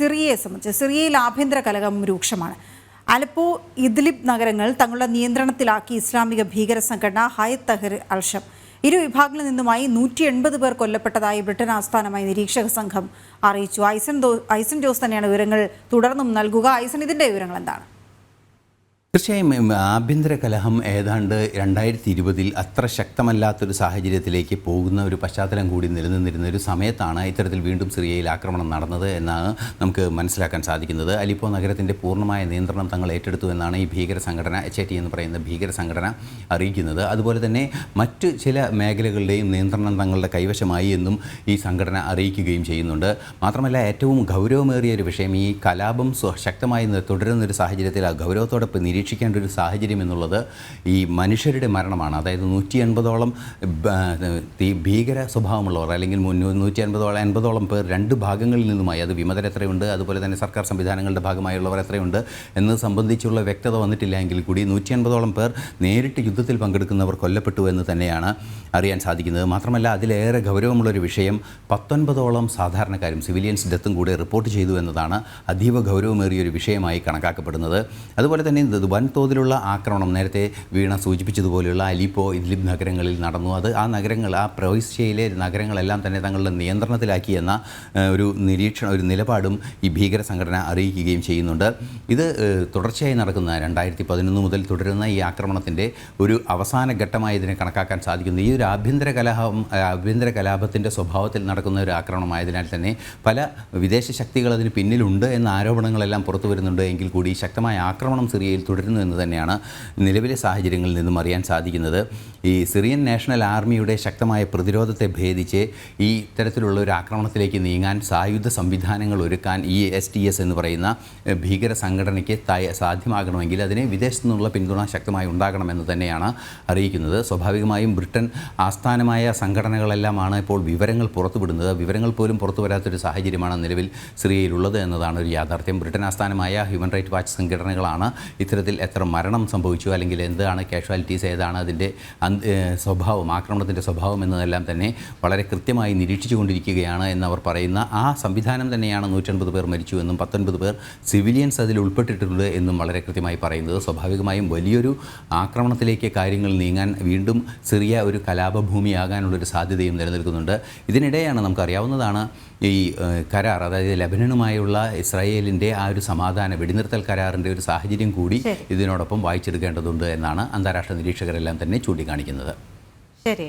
സിറിയയെ സംബന്ധിച്ച് സിറിയയിൽ ആഭ്യന്തര കലകം രൂക്ഷമാണ്. അലപ്പോ ഇദ്ലിബ് നഗരങ്ങൾ തങ്ങളുടെ നിയന്ത്രണത്തിലാക്കി ഇസ്ലാമിക ഭീകര സംഘടന ഹയത് തഹർ അൽഷം. ഇരു വിഭാഗങ്ങളിൽ നിന്നുമായി നൂറ്റി എൺപത് പേർ കൊല്ലപ്പെട്ടതായി ബ്രിട്ടൻ ആസ്ഥാനമായി നിരീക്ഷക സംഘം അറിയിച്ചു. ഐസൻ ഐസൻ ജോസ് തന്നെയാണ് വിവരങ്ങൾ തുടർന്നും നൽകുക. ഐസൻ ഇതിന്റെ വിവരങ്ങൾ എന്താണ്? തീർച്ചയായും ആഭ്യന്തര കലഹം ഏതാണ്ട് രണ്ടായിരത്തി ഇരുപതിൽ അത്ര ശക്തമല്ലാത്തൊരു സാഹചര്യത്തിലേക്ക് പോകുന്ന ഒരു പശ്ചാത്തലം കൂടി നിലനിന്നിരുന്ന ഒരു സമയത്താണ് ഇത്തരത്തിൽ വീണ്ടും സിറിയയിൽ ആക്രമണം നടന്നത് എന്നാണ് നമുക്ക് മനസ്സിലാക്കാൻ സാധിക്കുന്നത്. അലിപ്പോ നഗരത്തിന്റെ പൂർണമായ നിയന്ത്രണം തങ്ങൾ ഏറ്റെടുത്തു എന്നാണ് ഈ ഭീകര സംഘടന എച്ച് ടി എന്ന് പറയുന്ന ഭീകര സംഘടന അറിയിക്കുന്നത്. അതുപോലെ തന്നെ മറ്റ് ചില മേഖലകളുടെയും നിയന്ത്രണം തങ്ങളുടെ കൈവശമായി എന്നും ഈ സംഘടന അറിയിക്കുകയും ചെയ്യുന്നുണ്ട്. മാത്രമല്ല ഏറ്റവും ഗൗരവമേറിയ ഒരു വിഷയം ഈ കലാപം ശക്തമായി തുടരുന്ന ഒരു സാഹചര്യത്തിൽ ആ ഗൗരവത്തോടെ ഇപ്പം നിരീക്ഷിക്കേണ്ട ഒരു സാഹചര്യം എന്നുള്ളത് ഈ മനുഷ്യരുടെ മരണമാണ്. അതായത് നൂറ്റി എൺപതോളം ഭീകര സ്വഭാവമുള്ളവർ അല്ലെങ്കിൽ നൂറ്റി അൻപതോളം എൺപതോളം പേർ രണ്ട് ഭാഗങ്ങളിൽ നിന്നുമായി അത് വിമതർ എത്രയുണ്ട് അതുപോലെ തന്നെ സർക്കാർ സംവിധാനങ്ങളുടെ ഭാഗമായുള്ളവർ എത്രയുണ്ട് എന്നത് സംബന്ധിച്ചുള്ള വ്യക്തത വന്നിട്ടില്ല എങ്കിൽ കൂടി നൂറ്റി അൻപതോളം പേർ നേരിട്ട് യുദ്ധത്തിൽ പങ്കെടുക്കുന്നവർ കൊല്ലപ്പെട്ടു എന്ന് തന്നെയാണ് അറിയാൻ സാധിക്കുന്നത്. മാത്രമല്ല അതിലേറെ ഗൗരവമുള്ളൊരു വിഷയം പത്തൊൻപതോളം സാധാരണക്കാരും സിവിലിയൻസ് ഡെത്തും കൂടെ റിപ്പോർട്ട് ചെയ്തു എന്നതാണ് അതീവ ഗൗരവമേറിയ ഒരു വിഷയമായി കണക്കാക്കപ്പെടുന്നത്. അതുപോലെ തന്നെ വൻതോതിലുള്ള ആക്രമണം. നേരത്തെ വീണ സൂചിപ്പിച്ചതുപോലെയുള്ള അലിപ്പോ ഇദ്ലിബ് നഗരങ്ങളിൽ നടന്നു. അത് ആ നഗരങ്ങൾ ആ പ്രവിശ്യയിലെ നഗരങ്ങളെല്ലാം തന്നെ തങ്ങളുടെ നിയന്ത്രണത്തിലാക്കി എന്ന ഒരു നിരീക്ഷണ ഒരു നിലപാടും ഈ ഭീകര സംഘടന അറിയിക്കുകയും ചെയ്യുന്നുണ്ട്. ഇത് തുടർച്ചയായി നടക്കുന്ന രണ്ടായിരത്തി പതിനൊന്ന് മുതൽ തുടരുന്ന ഈ ആക്രമണത്തിന്റെ ഒരു അവസാന ഘട്ടമായി ഇതിനെ കണക്കാക്കാൻ സാധിക്കുന്നു. ഈ ഒരു ആഭ്യന്തര കലാപം ആഭ്യന്തര കലാപത്തിന്റെ സ്വഭാവത്തിൽ നടക്കുന്ന ഒരു ആക്രമണമായതിനാൽ തന്നെ പല വിദേശ ശക്തികൾ അതിന് പിന്നിലുണ്ട് എന്ന ആരോപണങ്ങളെല്ലാം പുറത്തു വരുന്നുണ്ട്. എങ്കിൽ കൂടി ശക്തമായ ആക്രമണം സിറിയയിൽ തുടരുന്നു എന്ന് തന്നെയാണ് നിലവിലെ സാഹചര്യങ്ങളിൽ നിന്നും അറിയാൻ സാധിക്കുന്നത്. ഈ സിറിയൻ നാഷണൽ ആർമിയുടെ ശക്തമായ പ്രതിരോധത്തെ ഭേദിച്ച് ഈ ഇത്തരത്തിലുള്ള ഒരു ആക്രമണത്തിലേക്ക് നീങ്ങാൻ സായുധ സംവിധാനങ്ങൾ ഒരുക്കാൻ ഈ എസ് ടി എസ് എന്ന് പറയുന്ന ഭീകര സംഘടനയ്ക്ക് സാധ്യമാകണമെങ്കിൽ അതിന് വിദേശത്തു നിന്നുള്ള പിന്തുണ ശക്തമായി ഉണ്ടാകണമെന്ന് തന്നെയാണ് അറിയിക്കുന്നത്. സ്വാഭാവികമായും ബ്രിട്ടൻ ആസ്ഥാനമായ സംഘടനകളെല്ലാമാണ് ഇപ്പോൾ വിവരങ്ങൾ പുറത്തുവിടുന്നത്. വിവരങ്ങൾ പോലും പുറത്തു വരാത്തൊരു സാഹചര്യമാണ് നിലവിൽ സിറിയയിലുള്ളത് എന്നതാണ് ഒരു യാഥാർത്ഥ്യം. ബ്രിട്ടൻ ആസ്ഥാനമായ ഹ്യൂമൻ റൈറ്റ് വാച്ച് സംഘടനകളാണ് ഇത്തരത്തിൽ എത്ര മരണം സംഭവിച്ചു അല്ലെങ്കിൽ എന്താണ് കാഷ്വാലിറ്റീസ് ഏതാണ് അതിന്റെ സ്വഭാവം ആക്രമണത്തിന്റെ സ്വഭാവം എന്നതെല്ലാം തന്നെ വളരെ കൃത്യമായി നിരീക്ഷിച്ചുകൊണ്ടിരിക്കുകയാണ് എന്നവർ പറയുന്ന ആ സംവിധാനം തന്നെയാണ് നൂറ്റൻപത് പേർ മരിച്ചു എന്നും പത്തൊൻപത് പേർ സിവിലിയൻസ് അതിൽ ഉൾപ്പെട്ടിട്ടുണ്ട് എന്നും വളരെ കൃത്യമായി പറയുന്നത് സ്വാഭാവികമായും വലിയൊരു ആക്രമണത്തിലേക്ക് കാര്യങ്ങൾ നീങ്ങാൻ വീണ്ടും സിറിയ ഒരു കലാപഭൂമിയാകാനുള്ളൊരു സാധ്യതയും നിലനിൽക്കുന്നുണ്ട് ഇതിനിടെയാണ് നമുക്കറിയാവുന്നതാണ് ഈ കരാർ അതായത് ലബനനുമായുള്ള ഇസ്രായേലിന്റെ ആ ഒരു സമാധാന വെടിനിർത്തൽ കരാറിന്റെ ഒരു സാഹചര്യം കൂടി. ഇതിനോടൊപ്പം വായിച്ചെടുക്കേണ്ടതുണ്ട് എന്നാണ് അന്താരാഷ്ട്ര നിരീക്ഷകരെല്ലാം തന്നെ ചൂണ്ടിക്കാണിക്കുന്നത്. ശരി